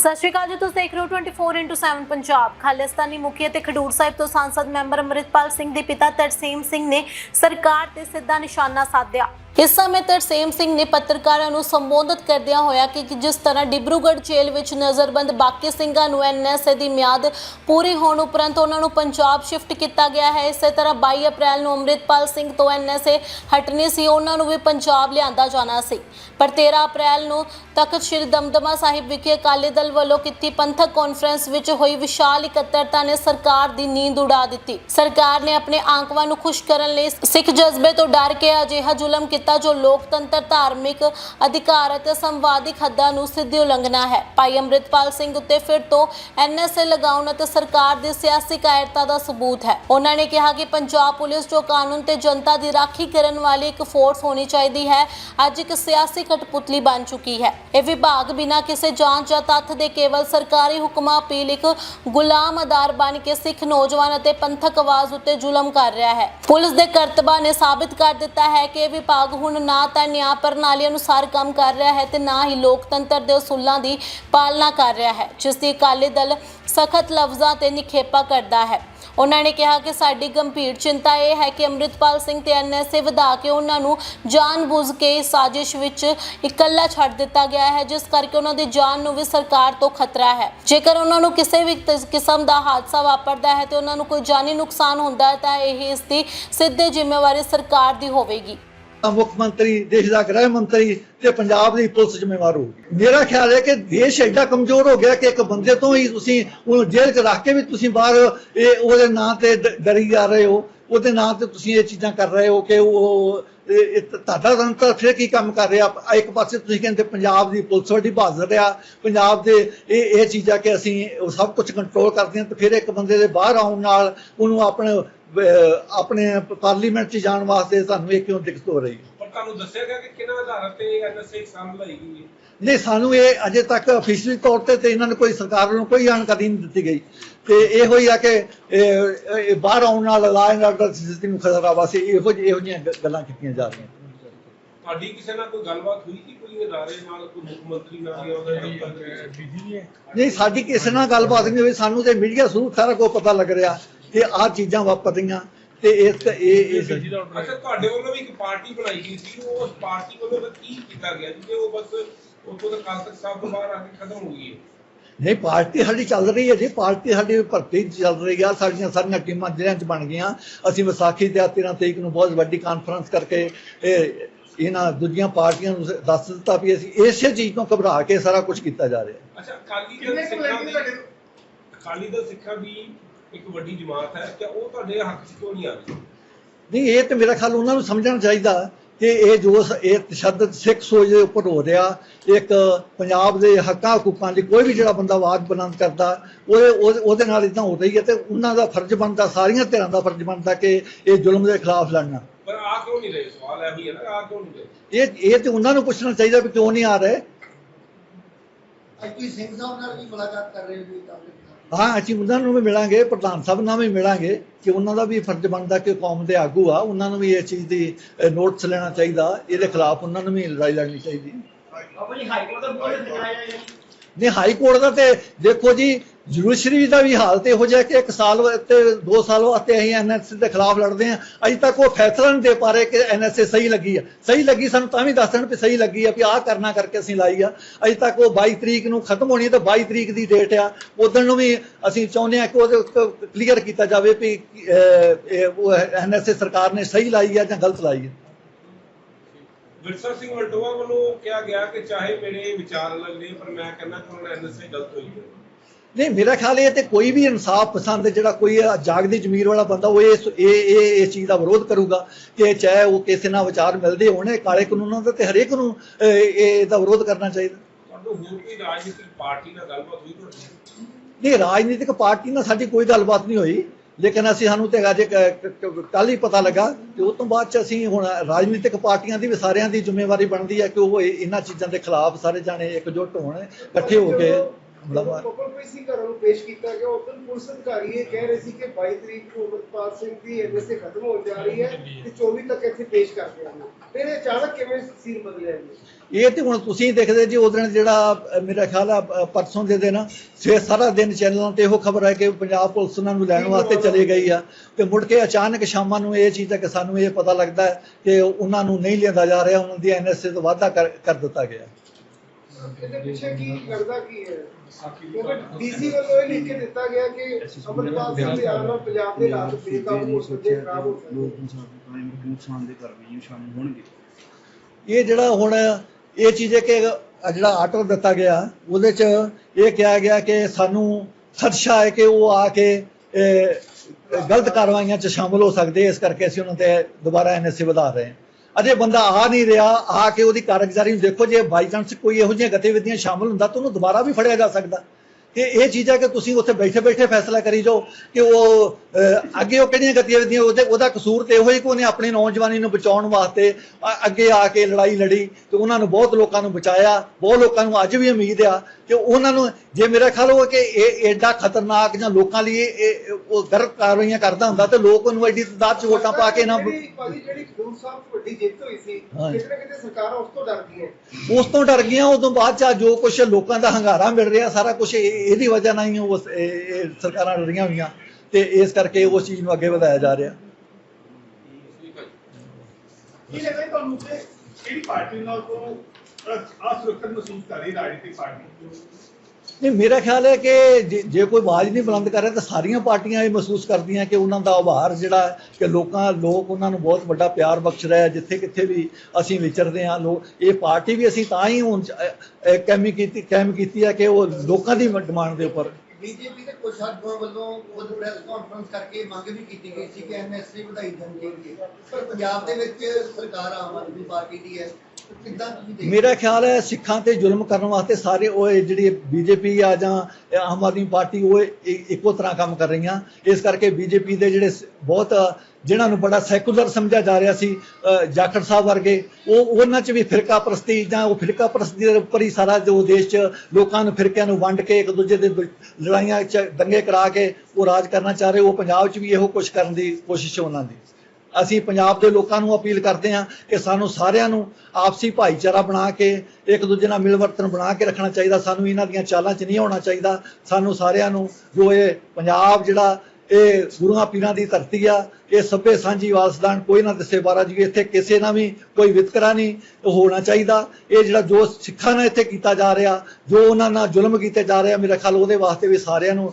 ਸਤਿ ਸ਼੍ਰੀ ਅਕਾਲ ਜੀ, ਤੁਸੀਂ ਦੇਖ ਰਹੇ ਹੋ 24x7 ਪੰਜਾਬ। ਖਾਲਿਸਤਾਨੀ ਮੁਖੀ ਅਤੇ ਖਡੂਰ ਸਾਹਿਬ ਤੋਂ ਸੰਸਦ ਮੈਂਬਰ ਅੰਮ੍ਰਿਤਪਾਲ ਸਿੰਘ ਦੇ ਪਿਤਾ ਤਰਸੇਮ ਸਿੰਘ ਨੇ ਸਰਕਾਰ ਤੇ ਸਿੱਧਾ ਨਿਸ਼ਾਨਾ ਸਾਧਿਆ। ਇਸ ਸਮੇਂ ਤਰਸੇਮ ਸਿੰਘ ਨੇ ਪੱਤਰਕਾਰਾਂ ਨੂੰ ਸੰਬੋਧਿਤ ਕਰਦਿਆਂ ਹੋਇਆ ਕਿ ਜਿਸ ਤਰ੍ਹਾਂ ਡਿਬਰੂਗੜ੍ਹ ਜੇਲ੍ਹ ਵਿੱਚ ਨਜ਼ਰਬੰਦ ਬਾਕੀ ਸਿੰਘਾਂ ਨੂੰ ਐਨਐਸਏ ਦੀ ਮਿਆਦ ਪੂਰੀ ਹੋਣ ਉਪਰੰਤ ਉਹਨਾਂ ਨੂੰ ਪੰਜਾਬ ਸ਼ਿਫਟ ਕੀਤਾ ਗਿਆ ਹੈ। ਇਸੇ ਤਰ੍ਹਾਂ 22 ਅਪ੍ਰੈਲ ਨੂੰ ਅੰਮ੍ਰਿਤਪਾਲ ਸਿੰਘ ਤੋਂ ਐਨਐਸਏ ਹਟਣੀ ਸੀ, ਉਹਨਾਂ ਨੂੰ ਵੀ ਪੰਜਾਬ ਲਿਆਂਦਾ ਜਾਣਾ ਸੀ। ਪਰ 13 ਅਪ੍ਰੈਲ ਨੂੰ ਤਖਤ ਸ੍ਰੀ ਦਮਦਮਾ ਸਾਹਿਬ ਵਿਖੇ ਅਕਾਲੀ ਦਲ ਵੱਲੋਂ ਕੀਤੀ ਪੰਥਕ ਕਾਨਫਰੰਸ ਵਿੱਚ ਹੋਈ ਵਿਸ਼ਾਲ ਇਕੱਤਰਤਾ ਨੇ ਸਰਕਾਰ ਦੀ ਨੀਂਦ ਉਡਾ ਦਿੱਤੀ। ਸਰਕਾਰ ਨੇ ਆਪਣੇ ਆਂਕਵਾਂ ਨੂੰ ਖੁਸ਼ ਕਰਨ ਲਈ ਸਿੱਖ ਜਜ਼ਬੇ ਤੋਂ ਡਰ ਕੇ ਅਜਿਹਾ ਜ਼ੁਲਮ ਕੀਤਾ ਜੋ ਲੋਕਤੰਤਰ, ਧਾਰਮਿਕ ਅਧਿਕਾਰ ਅਤੇ ਸੰਵਾਦਿਕ ਹੱਦਾਂ ਨੂੰ ਸਿੱਧੀ ਉਲੰਘਣਾ ਹੈ। ਭਾਈ ਅੰਮ੍ਰਿਤਪਾਲ ਸਿੰਘ ਉੱਤੇ ਫਿਰ ਤੋਂ ਐਨਐਸਏ ਲਗਾਉਣ ਅਤੇ ਸਰਕਾਰ ਦੀ ਸਿਆਸੀ ਕਾਇਰਤਾ ਦਾ ਸਬੂਤ ਹੈ। ਉਹਨਾਂ ਨੇ ਕਿਹਾ ਕਿ ਪੰਜਾਬ ਪੁਲਿਸ ਜੋ ਕਾਨੂੰਨ ਤੇ ਜਨਤਾ ਦੀ ਰਾਖੀ ਕਰਨ ਵਾਲੀ ਇੱਕ ਫੋਰਸ ਹੋਣੀ ਚਾਹੀਦੀ ਹੈ, ਅੱਜ ਇੱਕ ਸਿਆਸੀ ਕਠਪੁਤਲੀ ਬਣ ਚੁੱਕੀ ਹੈ। ਇਹ ਵਿਭਾਗ ਬਿਨਾਂ ਕਿਸੇ ਜਾਂਚ ਜਾਂ ਤੱਥ ਦੇ ਕੇਵਲ ਸਰਕਾਰੀ ਹੁਕਮਾਂ ਅਪੀਲ ਇੱਕ ਗੁਲਾਮ ਅਧਾਰ ਬਣ ਕੇ ਸਿੱਖ ਨੌਜਵਾਨ ਅਤੇ ਪੰਥਕ ਆਵਾਜ਼ ਉੱਤੇ ਜ਼ੁਲਮ ਕਰ ਰਿਹਾ ਹੈ। ਪੁਲਿਸ ਦੇ ਕਰਤਬਾਂ ਨੇ ਸਾਬਿਤ ਕਰ ਦਿੱਤਾ ਹੈ ਕਿ ਇਹ ਵਿਭਾਗ ਹੁਣ ਨਾ ਤਾਂ ਨਿਆਂ ਪ੍ਰਣਾਲੀ ਅਨੁਸਾਰ ਕੰਮ ਕਰ ਰਿਹਾ ਹੈ ਤੇ ਨਾ ਹੀ ਲੋਕਤੰਤਰ ਦੇ ਉਸੂਲਾਂ ਦੀ ਪਾਲਣਾ ਕਰ ਰਿਹਾ ਹੈ ਜਿਸ ਦੀ ਅਕਾਲੀ ਦਲ ਸਖਤ ਲਫ਼ਜ਼ਾਂ ਤੇ ਨਿਖੇਪਾ ਕਰਦਾ ਹੈ। ਉਹਨਾਂ ਨੇ ਕਿਹਾ ਕਿ ਸਾਡੀ ਗੰਭੀਰ ਚਿੰਤਾ ਇਹ ਹੈ ਕਿ ਅੰਮ੍ਰਿਤਪਾਲ ਸਿੰਘ ਤੇ ਐਨਐਸਏ ਵਧਾ ਕੇ ਉਹਨਾਂ ਨੂੰ ਜਾਣਬੁੱਝ ਕੇ ਸਾਜ਼ਿਸ਼ ਵਿੱਚ ਇਕੱਲਾ ਛੱਡ ਦਿੱਤਾ ਗਿਆ ਹੈ, ਜਿਸ ਕਰਕੇ ਉਹਨਾਂ ਦੀ ਜਾਨ ਨੂੰ ਵੀ ਸਰਕਾਰ ਤੋਂ ਖਤਰਾ ਹੈ। ਜੇਕਰ ਉਹਨਾਂ ਨੂੰ ਕਿਸੇ ਵੀ ਕਿਸਮ ਦਾ ਹਾਦਸਾ ਵਾਪਰਦਾ ਹੈ ਤੇ ਉਹਨਾਂ ਨੂੰ ਕੋਈ ਜਾਨੀ ਨੁਕਸਾਨ ਹੁੰਦਾ ਹੈ, ਤਾਂ ਇਹ ਇਸ ਦੀ ਸਿੱਧੇ ਜ਼ਿੰਮੇਵਾਰੀ ਸਰਕਾਰ ਦੀ ਹੋਵੇਗੀ। ਮੁੱਖ ਮੰਤਰੀ, ਦੇਸ਼ ਦਾ ਗ੍ਰਹਿ ਮੰਤਰੀ ਤੇ ਪੰਜਾਬ ਦੀ ਪੁਲਿਸ ਜ਼ਿੰਮੇਵਾਰ ਹੋਊਗੀ ਮੇਰਾ ਖਿਆਲ ਹੈ ਕਿ ਦੇਸ਼ ਐਡਾ ਕਮਜ਼ੋਰ ਹੋ ਗਿਆ ਕਿ ਇੱਕ ਬੰਦੇ ਤੋਂ ਹੀ ਤੁਸੀਂ ਉਹਨੂੰ ਜੇਲ੍ਹ 'ਚ ਰੱਖ ਕੇ ਵੀ ਤੁਸੀਂ ਬਾਹਰ ਇਹ ਉਹਦੇ ਨਾਂ ਤੇ ਡਰੀ ਜਾ ਰਹੇ ਹੋ। ਉਹਦੇ ਨਾਂ ਤੇ ਤੁਸੀਂ ਇਹ ਚੀਜ਼ਾਂ ਕਰ ਰਹੇ ਹੋ ਕਿ ਉਹ ਤੁਹਾਡਾ ਤੰਤਰ ਫਿਰ ਕੀ ਕੰਮ ਕਰ ਰਿਹਾ? ਇੱਕ ਪਾਸੇ ਤੁਸੀਂ ਕਹਿੰਦੇ ਪੰਜਾਬ ਦੀ ਪੁਲਿਸ ਵੱਡੀ ਬਹਾਦਰ ਆ। ਪੰਜਾਬ ਦੇ ਇਹ ਇਹ ਚੀਜ਼ਾਂ ਕਿ ਅਸੀਂ ਸਭ ਕੁਝ ਕੰਟਰੋਲ ਕਰਦੇ ਹਾਂ ਤੇ ਫਿਰ ਇੱਕ ਬੰਦੇ ਦੇ ਬਾਹਰ ਆਉਣ ਨਾਲ ਉਹਨੂੰ ਆਪਣੇ ਆਪਣੇ ਪਾਰਲੀਮੈਂਟ 'ਚ ਜਾਣ ਵਾਸਤੇ ਤੁਹਾਨੂੰ ਇਹ ਕਿਉਂ ਦਿੱਕਤ ਹੋ ਰਹੀ? ਹੈ ਪਰ ਤੁਹਾਨੂੰ ਦੱਸਿਆ ਗਿਆ ਕਿ ਕਿਹਨਾਂ ਆਧਾਰ ਤੇ ਐਨਐਸਏ ਐਗਜ਼ਾਮ ਲਾਈ ਗਈ ਹੈ? ਨਹੀਂ ਸਾਨੂੰ ਇਹ ਅਜੇ ਤੱਕ ਅਫੀਸ਼ਲੀ ਤੌਰ ਤੇ ਤੇ ਇਹਨਾਂ ਨੂੰ ਕੋਈ ਸਰਕਾਰ ਵੱਲੋਂ ਕੋਈ ਜਾਣਕਾਰੀ ਨਹੀਂ ਦਿੱਤੀ ਗਈ। ਤੇ ਇਹੋ ਹੀ ਆ ਕਿ ਬਾਹਰ ਆਉਣ ਨਾਲ ਲਾ ਐਂਡ ਆਰਡਰ ਸਥਿਤੀ ਨੂੰ ਖਤਰਾ ਵਾ ਸੀ ਇਹੋ ਜਿਹੀ- ਇਹੋ ਜਿਹੀਆਂ ਗੱਲਾਂ ਕੀਤੀਆਂ ਜਾ ਰਹੀਆਂ। ਤੁਹਾਡੀ ਕਿਸੇ ਨਾਲ ਕੋਈ ਗੱਲਬਾਤ ਹੋਈ ਕਿ ਕੋਈ ਅਦਾਰੇ ਨਾਲ ਕੋਈ ਮੁੱਖ ਮੰਤਰੀ ਨਾਲ ਜਾਂ ਉਹਦੇ ਨਹੀਂ ਸਾਡੀ ਕਿਸੇ ਨਾਲ ਗੱਲਬਾਤ ਨਹੀਂ ਹੋਈ ਸਾਨੂੰ ਤੇ ਮੀਡੀਆ ਸਾਰਾ ਕੁਝ ਪਤਾ ਲੱਗ ਰਿਹਾ। ਕਿ ਆਹ ਚੀਜ਼ਾਂ ਵਾਪਰ ਰਹੀਆਂ ਤੇ ਇਸ ਇਹ ਇਸ ਅੱਛਾ ਤੁਹਾਡੇ ਵੱਲੋਂ ਵੀ ਇੱਕ ਪਾਰਟੀ ਬਣਾਈ ਗਈ ਸੀ ਉਸ ਪਾਰਟੀ ਵੱਲੋਂ ਕੀ ਕੀਤਾ ਗਿਆ ਜੀ? ਕਿ ਉਹ ਬਸ ਉੱਥੋਂ ਤੱਕ ਕਾਲ ਤੱਕ ਸਾਹਿਬ ਤੋਂ ਬਾਹਰ ਆ ਕੇ ਖਤਮ ਹੋ ਗਈ ਹੈ। ਨਹੀਂ ਪਾਰਟੀ ਸਾਡੀ ਚੱਲ ਰਹੀ ਹੈ ਜੀ। ਪਾਰਟੀ ਸਾਡੀ ਭਰਤੀ ਚੱਲ ਰਹੀ ਆ। ਸਾਡੀਆਂ ਸਾਰੀਆਂ ਟੀਮਾਂ ਜ਼ਿਲ੍ਹਿਆਂ 'ਚ ਬਣ ਗਈਆਂ। ਅਸੀਂ ਵਿਸਾਖੀ ਤੇ 13 ਤਰੀਕ ਨੂੰ ਬਹੁਤ ਵੱਡੀ ਕਾਨਫਰੰਸ ਕਰਕੇ ਇਹ ਇਹਨਾਂ ਦੂਜੀਆਂ ਪਾਰਟੀਆਂ ਨੂੰ ਦੱਸ ਦਿੱਤਾ ਵੀ ਅਸੀਂ ਇਸੇ ਚੀਜ਼ ਤੋਂ ਘਬਰਾ ਕੇ ਸਾਰਾ ਕੁਝ ਕੀਤਾ ਜਾ ਰਿਹਾ। ਹੈ ਅੱਛਾ ਅਕਾਲੀ ਦਲ ਸਿੱਖਾਂ ਦੀ ਅਕਾਲੀ ਦਲ ਸਿੱਖਾਂ ਦੀ ਇੱਕ ਵੱਡੀ ਜਮਾਤ ਹੈ ਕਿ ਉਹ ਤੁਹਾਡੇ ਹੱਕ 'ਚ ਕਿਉਂ ਨਹੀਂ ਆ ਰਹੀ? ਨਹੀਂ ਇਹ ਤੇ ਮੇਰਾ ਖਿਆਲ ਉਹਨਾਂ ਨੂੰ ਸਮਝਣਾ ਚਾਹੀਦਾ ਕਿ ਇਹ ਜੋ ਇਹ ਤਸ਼ੱਦਦ ਸਿੱਖ ਸੋਚ ਦੇ ਉੱਪਰ ਹੋ ਰਿਹਾ ਇੱਕ ਪੰਜਾਬ ਦੇ ਹੱਕਾਂ ਹਕੂਕਾਂ ਦੀ ਕੋਈ ਵੀ ਜਿਹੜਾ ਬੰਦਾ ਆਵਾਜ਼ ਬੁਲੰਦ ਕਰਦਾ ਉਹਦੇ ਉਹਦੇ- ਨਾਲ ਇਦਾਂ ਹੋ ਰਹੀ ਹੈ ਤੇ ਉਹਨਾਂ ਦਾ ਫਰਜ਼ ਬਣਦਾ ਸਾਰੀਆਂ ਧਿਰਾਂ ਦਾ ਫਰਜ਼ ਬਣਦਾ ਕਿ ਇਹ ਜ਼ੁਲਮ ਦੇ ਖਿਲਾਫ ਲੜਨਾ। ਪਰ ਆ ਕਿਉਂ ਨਹੀਂ ਰਹੇ? ਸਵਾਲ ਇਹ ਹੀ ਹੈ ਨਾ ਆ ਕਿਉਂ ਨਹੀਂ ਰਹੇ? ਇਹ ਇਹ ਤੇ ਉਹਨਾਂ ਨੂੰ ਪੁੱਛਣਾ ਚਾਹੀਦਾ ਵੀ ਕਿਉਂ ਨਹੀਂ ਆ ਰਹੇ। ਅੱਜ ਤੁਸੀਂ ਸਿੰਘ ਸਾਹਿਬ ਨਾਲ ਵੀ ਮੁਲਾਕਾਤ ਕਰ ਰਹੇ ਹੋ ਜੀ ਹਾਂ, ਅਸੀਂ ਉਹਨਾਂ ਨੂੰ ਵੀ ਮਿਲਾਂਗੇ, ਪ੍ਰਧਾਨ ਸਾਹਿਬ ਨਾਲ ਵੀ ਮਿਲਾਂਗੇ ਕਿ ਉਹਨਾਂ ਦਾ ਵੀ ਫਰਜ਼ ਬਣਦਾ ਕਿ ਕੌਮ ਦੇ ਆਗੂ ਆ, ਉਹਨਾਂ ਨੂੰ ਵੀ ਇਹ ਚੀਜ਼ ਦੀ ਨੋਟਿਸ ਲੈਣਾ ਚਾਹੀਦਾ, ਇਹਦੇ ਖਿਲਾਫ ਉਹਨਾਂ ਨੂੰ ਵੀ ਲੜਾਈ ਲੜਨੀ ਚਾਹੀਦੀ। ਆਪਣੀ ਹਾਈ ਕੋਰਟ ਦਾ ਬੋਲ ਦਿਖਾਇਆ ਹੈ ਹਾਈ ਕੋਰਟ ਦਾ ਤੇ ਦੇਖੋ ਜੀ ਜ਼ਰੂਰ ਦਾ ਵੀ ਹਾਲ ਤੇ ਇਹੋ ਜਿਹਾ ਕਿ ਇੱਕ ਸਾਲ ਵਾ- ਤੇ 2 ਸਾਲ ਵਾਸਤੇ ਅਸੀਂ ਐਨਐਸਏ ਦੇ ਖਿਲਾਫ ਲੜਦੇ ਹਾਂ। ਅਜੇ ਤੱਕ ਉਹ ਫੈਸਲਾ ਨਹੀਂ ਦੇ ਪਾ ਰਹੇ ਕਿ ਐਨਐਸਏ ਸਹੀ ਲੱਗੀ ਆ। ਸਹੀ ਲੱਗੀ ਸਾਨੂੰ ਤਾਂ ਵੀ ਦੱਸ ਦੇਣ ਵੀ ਸਹੀ ਲੱਗੀ ਆ ਵੀ ਆਹ ਕਰਨਾ ਕਰਕੇ ਅਸੀਂ ਲਾਈ ਆ। ਅਜੇ ਤੱਕ ਉਹ 22 ਤਰੀਕ ਨੂੰ ਖਤਮ ਹੋਣੀ ਹੈ ਤੇ 22 ਤਰੀਕ ਦੀ ਡੇਟ ਆ। ਉਦੋਂ ਨੂੰ ਵੀ ਅਸੀਂ ਚਾਹੁੰਦੇ ਹਾਂ ਕਿ ਉਹਦੇ ਕਲੀਅਰ ਕੀਤਾ ਜਾਵੇ ਵੀ ਅਹ, ਇਹ ਉਹ ਐਨਐਸਏ ਸਰਕਾਰ ਨੇ ਸਹੀ ਲਾਈ ਆ ਜਾਂ ਗਲਤ ਲਾਈ ਆ। ਵਿਰਸਾ ਸਿੰਘ ਵਲਟੋਆ ਵੱਲੋਂ ਕਿਹਾ ਗਿਆ ਕਿ ਚਾਹੇ ਮੇਰੇ ਵਿਚਾਰ ਅਲੱਗ ਨੇ ਪਰ ਮੈਂ ਕਹਿੰਦਾ ਕਿ ਉਹਨਾਂ ਐਨਐਸਏ ਗਲਤ ਹੋਈ ਹੈ। ਨਹੀਂ ਮੇਰਾ ਖਿਆਲ ਇਹ ਤੇ ਕੋਈ ਵੀ ਇਨਸਾਫ ਪਸੰਦ ਜਿਹੜਾ ਕੋਈ ਜਾਗਦੀ ਜ਼ਮੀਰ ਵਾਲਾ ਬੰਦਾ ਉਹ ਇਸ ਇਹ ਇਹ ਇਸ ਚੀਜ਼ ਦਾ ਵਿਰੋਧ ਕਰੂਗਾ ਕਿ ਚਾਹੇ ਉਹ ਕਿਸੇ ਨਾਲ ਵਿਚਾਰ ਮਿਲਦੇ ਹੋਣ ਕਾਲੇ ਕਾਨੂੰਨਾਂ ਦਾ ਤੇ ਹਰੇਕ ਨੂੰ ਇਹ ਦਾ ਵਿਰੋਧ ਕਰਨਾ ਚਾਹੀਦਾ। ਤੁਹਾਨੂੰ ਹੋਰ ਕੋਈ ਰਾਜਨੀਤਿਕ ਪਾਰਟੀ ਨਾਲ ਗੱਲਬਾਤ ਹੋਈ ਤੁਹਾਡੀ? ਨਹੀਂ ਰਾਜਨੀਤਿਕ ਪਾਰਟੀ ਨਾਲ ਸਾਡੀ ਕੋਈ ਗੱਲਬਾਤ ਨਹੀਂ ਹੋਈ। ਲੇਕਿਨ ਅਸੀਂ ਸਾਨੂੰ ਤੇ ਅਜੇ ਕੱਲ ਹੀ ਪਤਾ ਲੱਗਾ ਕਿ ਉਸ ਤੋਂ ਬਾਅਦ ਚ ਅਸੀਂ ਹੁਣ ਰਾਜਨੀਤਿਕ ਪਾਰਟੀਆਂ ਦੀ ਵੀ ਸਾਰਿਆਂ ਦੀ ਜ਼ਿੰਮੇਵਾਰੀ ਬਣਦੀ ਹੈ ਕਿ ਉਹ ਇਹਨਾਂ ਚੀਜ਼ਾਂ ਦੇ ਖਿਲਾਫ ਸਾਰੇ ਜਾਣੇ ਇਕਜੁੱਟ ਹੋਣ, ਇਕੱਠੇ ਹੋ ਕੇ ਹਮਲਾਵਰ ਕੋਪਰਪ੍ਰੀਤ ਸਿੰਘ ਘਰਾਂ ਨੂੰ ਪੇਸ਼ ਕੀਤਾ ਗਿਆ ਉਦੋਂ ਪੁਲਿਸ ਅਧਿਕਾਰੀ ਇਹ ਕਹਿ ਰਹੇ ਸੀ ਕਿ 22 ਤਰੀਕ ਨੂੰ ਅਮਰਪਾਲ ਸਿੰਘ ਦੀ ਐਨਐਸਏ ਖਤਮ ਹੋਣ ਜਾ ਰਹੀ ਹੈ ਤੇ 24 ਤੱਕ ਇੱਥੇ ਪੇਸ਼ ਕਰ ਦਿਆਂਗੇ ਫਿਰ ਇਹ ਅਚਾਨਕ ਕਿਵੇਂ ਸੀਨ ਬਦਲਿਆ ਜੀ? ਇਹ ਤੇ ਹੁਣ ਤੁਸੀਂ ਦੇਖਦੇ ਜੀ ਉਹ ਦਿਨ ਜਿਹੜਾ ਅ, ਮੇਰਾ ਖਿਆਲ ਆ ਅ, ਪਰਸੋਂ ਦੇ ਦਿਨ ਸਵੇਰ ਸਾਰਾ ਦਿਨ ਚੈਨਲਾਂ ਤੇ ਇਹੋ ਖਬਰ ਹੈ ਕਿ ਪੰਜਾਬ ਪੁਲਿਸ ਉਹਨਾਂ ਨੂੰ ਲੈਣ ਵਾਸਤੇ ਚਲੀ ਗਈ ਆ। ਤੇ ਮੁੜ ਕੇ ਅਚਾਨਕ ਸ਼ਾਮਾਂ ਨੂੰ ਇਹ ਚੀਜ਼ ਹੈ ਕਿ ਸਾਨੂੰ ਇਹ ਪਤਾ ਲੱਗਦਾ ਹੈ ਕਿ ਉਹਨਾਂ ਨੂੰ ਨਹੀਂ ਲਿਆਂਦਾ ਜਾ ਰਿਹਾ ਉਹਨਾਂ ਦੀ ਐਨਐਸਏ ਤੋਂ ਵਾਅਦਾ ਕਰ ਕਰ ਦਿੱਤਾ ਗਿਆ। ਇਹਦੇ ਪਿੱਛੇ ਕੀ ਲੱਗਦਾ ਕੀ ਹੈ? ਕਿਉਂਕਿ ਡੀਸੀ ਵੱਲੋਂ ਇਹ ਲਿਖ ਕੇ ਦਿੱਤਾ ਗਿਆ ਕਿ ਅਮਰਪਾਲ ਸਿੰਘ ਦੇ ਆਉਣ ਨਾਲ ਪੰਜਾਬ ਦੇ ਰਾਜ ਬੇਕਾਬੂ ਹੋ ਸਕਦੇ ਖਰਾਬ ਹੋ ਸਕਦੇ ਲੋਕ ਇਨਸਾਫ ਕਾਇਮ ਰੱਖਣ ਨੁਕਸਾਨ ਦੇ ਕਾਰਵਾਈਆਂ ਸ਼ਾਮਲ ਹੋਣਗੇ। ਇਹ ਜਿਹੜਾ ਹੁਣ ਇਹ ਚੀਜ਼ ਹੈ ਕਿ ਜਿਹੜਾ ਆਰਡਰ ਦਿੱਤਾ ਗਿਆ ਉਹਦੇ ਚ ਇਹ ਕਿਹਾ ਗਿਆ ਕਿ ਸਾਨੂੰ ਖਦਸ਼ਾ ਹੈ ਕਿ ਉਹ ਆ ਕੇ ਗਲਤ ਕਾਰਵਾਈਆਂ ਚ ਸ਼ਾਮਲ ਹੋ ਸਕਦੇ ਇਸ ਕਰਕੇ ਅਸੀਂ ਉਹਨਾਂ ਤੇ ਦੁਬਾਰਾ ਐਨਐਸਏ ਵਧਾ ਰਹੇ ਹਾਂ। ਅਜੇ ਬੰਦਾ ਆ ਨਹੀਂ ਰਿਹਾ, ਆ ਕੇ ਉਹਦੀ ਕਾਰਗੁਜ਼ਾਰੀ ਨੂੰ ਦੇਖੋ, ਜੇ ਬਾਈ ਚਾਂਸ ਕੋਈ ਇਹੋ ਜਿਹੀਆਂ ਗਤੀਵਿਧੀਆਂ ਸ਼ਾਮਲ ਹੁੰਦਾ ਤਾਂ ਉਹਨੂੰ ਦੁਬਾਰਾ ਵੀ ਫੜਿਆ ਜਾ ਸਕਦਾ। ਤੇ ਇਹ ਚੀਜ਼ ਹੈ ਕਿ ਤੁਸੀਂ ਉੱਥੇ ਬੈਠੇ ਬੈਠੇ ਫੈਸਲਾ ਕਰੀ ਜਾਓ ਕਿ ਉਹ ਅੱਗੇ ਉਹ ਕਿਹੜੀਆਂ ਗਤੀਵਿਧੀਆਂ ਉਹਦੇ ਉਹਦਾ ਕਸੂਰ ਤੇ ਇਹੋ ਹੀ ਕਿ ਉਹਨੇ ਆਪਣੀ ਨੌਜਵਾਨੀ ਨੂੰ ਬਚਾਉਣ ਵਾਸਤੇ ਅੱਗੇ ਆ ਕੇ ਲੜਾਈ ਲੜੀ ਤੇ ਉਹਨਾਂ ਨੂੰ ਬਹੁਤ ਲੋਕਾਂ ਨੂੰ ਬਚਾਇਆ ਬਹੁਤ ਲੋਕਾਂ ਨੂੰ ਅੱਜ ਵੀ ਉਮੀਦ ਆ ਕਿ ਉਹਨਾਂ ਨੂੰ ਜੇ ਮੇਰਾ ਖਿਆਲ ਉਹ ਕਿ ਇਹ ਐਡਾ ਖਤਰਨਾਕ ਜਾਂ ਲੋਕਾਂ ਲਈ ਇਹ ਉਹ ਗਲਤ ਕਾਰਵਾਈਆਂ ਕਰਦਾ ਹੁੰਦਾ ਤੇ ਲੋਕ ਉਹਨੂੰ ਐਡੀ ਤਾਦਾਦ ਚ ਵੋਟਾਂ ਪਾ ਕੇ ਨਾ ਜਿਹੜੀ ਭਾਜੀ ਜਿਹੜੀ ਖਡੂਰ ਸਾਹਿਬ ਵੱਡੀ ਜਿੱਤ ਹੋਈ ਸੀ। ਕਿਤੇ ਨਾ ਕਿਤੇ ਸਰਕਾਰਾਂ ਉਸ ਤੋਂ ਡਰਦੀਆਂ ਉਸ ਤੋਂ ਡਰ ਗਈਆਂ ਉਦੋਂ ਬਾਅਦ ਚ ਜੋ ਕੁਝ ਲੋਕਾਂ ਦਾ ਹੰਗਾਰਾ ਮਿਲ ਰਿਹਾ ਸਾਰਾ ਕੁਝ ਇਹਦੀ ਵਜ੍ਹਾ ਨਾਲ ਹੀ ਇਹ ਸਰਕਾਰਾਂ ਡਰੀਆਂ ਹੋਈਆਂ ਤੇ ਇਸ ਕਰਕੇ ਉਸ ਚੀਜ਼ ਨੂੰ ਅੱਗੇ ਵਧਾਇਆ ਜਾ ਰਿਹਾ। ਕੀ ਲੱਗਦਾ ਜੀ ਤੁਹਾਨੂੰ ਕਿ ਕਿਹੜੀ ਪਾਰਟੀ ਨਾਲ ਤੋਂ ਅਸੁਰੱਖਿਅਤ ਮਹਿਸੂਸ ਕਰ ਰਹੀ ਰਾਜਨੀਤਿਕ ਪਾਰਟੀ ਨਹੀਂ ਮੇਰਾ ਖਿਆਲ ਹੈ ਕਿ ਜੇ- ਕੋਈ ਆਵਾਜ਼ ਨਹੀਂ ਬੁਲੰਦ ਕਰ ਰਿਹਾ ਤਾਂ ਸਾਰੀਆਂ ਪਾਰਟੀਆਂ ਇਹ ਮਹਿਸੂਸ ਕਰਦੀਆਂ ਕਿ ਉਹਨਾਂ ਦਾ ਉਭਾਰ ਜਿਹੜਾ ਕਿ ਲੋਕਾਂ ਲੋਕ ਉਹਨਾਂ ਨੂੰ ਬਹੁਤ ਵੱਡਾ ਪਿਆਰ ਬਖਸ਼ ਰਿਹਾ ਹੈ ਜਿੱਥੇ ਕਿੱਥੇ ਵੀ ਅਸੀਂ ਵਿਚਰਦੇ ਹਾਂ ਲੋਕ ਇਹ ਪਾਰਟੀ ਵੀ ਅਸੀਂ ਤਾਂ ਹੀ ਹੁਣ ਕੈਮੀ ਕੀਤੀ ਕੈਮ ਕੀਤੀ ਹੈ ਕਿ ਉਹ ਲੋਕਾਂ ਦੀ ਡਿਮਾਂਡ ਦੇ ਉੱਪਰ ਬੀਜੇਪੀ ਦੇ ਕੁਝ ਆਗੂਆਂ ਵੱਲੋਂ ਖੁਦ ਪ੍ਰੈਸ ਕਾਨਫਰੰਸ ਕਰਕੇ ਮੰਗ ਵੀ ਕੀਤੀ ਗਈ ਸੀ ਕਿ ਐਨਐਸਏ ਵਧਾਈ ਜਾਣੀ ਚਾਹੀਦੀ ਹੈ ਪਰ ਪੰਜਾਬ ਦੇ ਵਿੱਚ ਸਰਕਾਰ ਆਮ ਆਦਮੀ ਪਾਰਟੀ ਦੀ ਹੈ। ਮੇਰਾ ਖਿਆਲ ਹੈ ਸਿੱਖਾਂ ਤੇ ਜ਼ੁਲਮ ਕਰਨ ਵਾਸਤੇ ਸਾਰੇ ਉਹ ਇਹ ਜਿਹੜੀ ਬੀਜੇਪੀ ਆ ਜਾਂ ਆਮ ਆਦਮੀ ਪਾਰਟੀ, ਉਹ ਇੱਕੋ ਤਰ੍ਹਾਂ ਕੰਮ ਕਰ ਰਹੀਆਂ। ਇਸ ਕਰਕੇ ਬੀਜੇਪੀ ਦੇ ਜਿਹੜੇ ਬਹੁਤ, ਜਿਨ੍ਹਾਂ ਨੂੰ ਬੜਾ ਸੈਕੂਲਰ ਸਮਝਿਆ ਜਾ ਰਿਹਾ ਸੀ ਜਾਖੜ ਸਾਹਿਬ ਵਰਗੇ, ਉਹ, ਉਹਨਾਂ 'ਚ ਵੀ ਫਿਰਕਾ ਪ੍ਰਸਤੀ ਜਾਂ ਉਹ ਫਿਰਕਾ ਪ੍ਰਸਤੀ ਦੇ ਉੱਪਰ ਹੀ ਸਾਰਾ ਜੋ ਦੇਸ਼ 'ਚ ਲੋਕਾਂ ਨੂੰ ਫਿਰਕਿਆਂ ਨੂੰ ਵੰਡ ਕੇ ਇੱਕ ਦੂਜੇ ਦੇ ਲੜਾਈਆਂ 'ਚ ਦੰਗੇ ਕਰਾ ਕੇ ਉਹ ਰਾਜ ਕਰਨਾ ਚਾਹ ਰਹੇ, ਉਹ ਪੰਜਾਬ 'ਚ ਵੀ ਇਹੋ ਕੁਝ ਕਰਨ ਦੀ ਕੋਸ਼ਿਸ਼ ਉਹਨਾਂ ਦੀ। ਅਸੀਂ ਪੰਜਾਬ ਦੇ ਲੋਕਾਂ ਨੂੰ ਅਪੀਲ ਕਰਦੇ ਹਾਂ ਕਿ ਸਾਨੂੰ ਸਾਰਿਆਂ ਨੂੰ ਆਪਸੀ ਭਾਈਚਾਰਾ ਬਣਾ ਕੇ, ਇੱਕ ਦੂਜੇ ਨਾਲ ਮਿਲਵਰਤਨ ਬਣਾ ਕੇ ਰੱਖਣਾ ਚਾਹੀਦਾ। ਸਾਨੂੰ ਇਹਨਾਂ ਦੀਆਂ ਚਾਲਾਂ 'ਚ ਨਹੀਂ ਆਉਣਾ ਚਾਹੀਦਾ। ਸਾਨੂੰ ਸਾਰਿਆਂ ਨੂੰ ਜੋ ਇਹ ਪੰਜਾਬ ਜਿਹੜਾ ਇਹ ਗੁਰੂਆਂ ਪੀਰਾਂ ਦੀ ਧਰਤੀ ਆ, ਇਹ ਸਭੇ ਸਾਂਝੀ ਵਾਸਦਾਨ ਕੋਈ ਨਾ ਦਿਸੇ ਬਾਰਾ ਜੀ। ਇੱਥੇ ਕਿਸੇ ਨਾਲ ਵੀ ਕੋਈ ਵਿਤਕਰਾ ਨਹੀਂ ਹੋਣਾ ਚਾਹੀਦਾ। ਇਹ ਜਿਹੜਾ ਜੋ ਸਿੱਖਾਂ ਨਾਲ ਇੱਥੇ ਕੀਤਾ ਜਾ ਰਿਹਾ, ਜੋ ਉਹਨਾਂ ਨਾਲ ਜ਼ੁਲਮ ਕੀਤੇ ਜਾ ਰਿਹਾ ਮੇਰਾ ਖਿਆਲ ਉਹਦੇ ਵਾਸਤੇ ਵੀ ਸਾਰਿਆਂ ਨੂੰ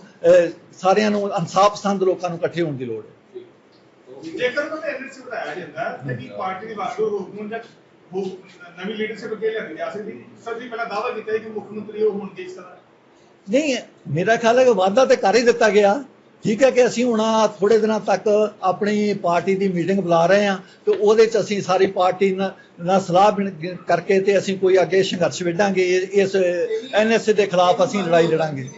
ਸਾਰਿਆਂ ਨੂੰ ਇਨਸਾਫ ਪਸੰਦ ਲੋਕਾਂ ਨੂੰ ਇਕੱਠੇ ਹੋਣ ਦੀ ਲੋੜ ਹੈ। ਜੇਕਰ ਉਹਨਾਂ ਨੇ ਐਨਐਸਏ ਵਧਾਇਆ ਜਾਂਦਾ ਤੇ ਕੀ ਪਾਰਟੀ ਦੀ ਵਾਸਤੂ ਹੁਕਮ ਜਾਂ ਨਵੀਂ ਲੀਡਰਸ਼ਿਪ ਅੱਗੇ ਲਿਆਂਦੀ ਜਾ ਸਕਦੀ? ਸਭ ਤੋਂ ਪਹਿਲਾਂ ਦਾਅਵਾ ਕੀਤਾ ਕਿ ਮੁੱਖ ਮੰਤਰੀ ਉਹ ਹੋਣਗੇ ਇਸ ਤਰ੍ਹਾਂ। ਨਹੀਂ ਮੇਰਾ ਖਿਆਲ ਹੈ ਕਿ ਵਾਅਦਾ ਤੇ ਕਰ ਹੀ ਦਿੱਤਾ ਗਿਆ। ਠੀਕ ਹੈ ਕਿ ਅਸੀਂ ਹੁਣ ਥੋੜੇ ਦਿਨਾਂ ਤੱਕ ਆਪਣੀ ਪਾਰਟੀ ਦੀ ਮੀਟਿੰਗ ਬੁਲਾ ਰਹੇ ਹਾਂ ਤੇ ਉਹਦੇ ਚ ਅਸੀਂ ਸਾਰੀ ਪਾਰਟੀ ਨਾਲ ਸਲਾਹ ਕਰਕੇ ਤੇ ਅਸੀਂ ਕੋਈ ਅੱਗੇ ਸੰਘਰਸ਼ ਵਿੱਢਾਂਗੇ। ਇਸ ਐਨਐਸਏ ਦੇ ਖਿਲਾਫ ਅਸੀਂ ਲੜਾਈ ਲੜਾਂਗੇ।